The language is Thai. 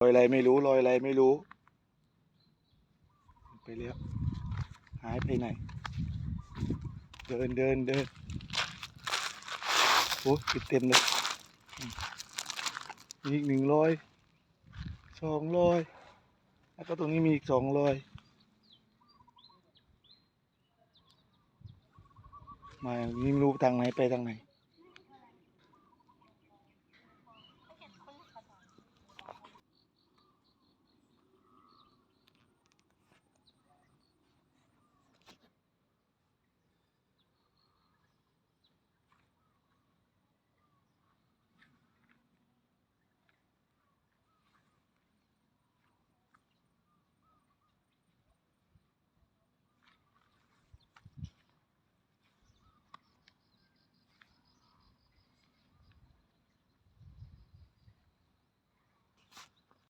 รอยอะไรไม่รู้รอยอะไรไม่รู้ ไปแล้วหายไปไหน เดินเดินเดินโอ้ติดเต็มเลยมีอีกหนึ่งรอยสองรอยแล้วก็ตรงนี้มีอีกสองรอยมานี่ไม่รู้ทางไหนไปทางไหน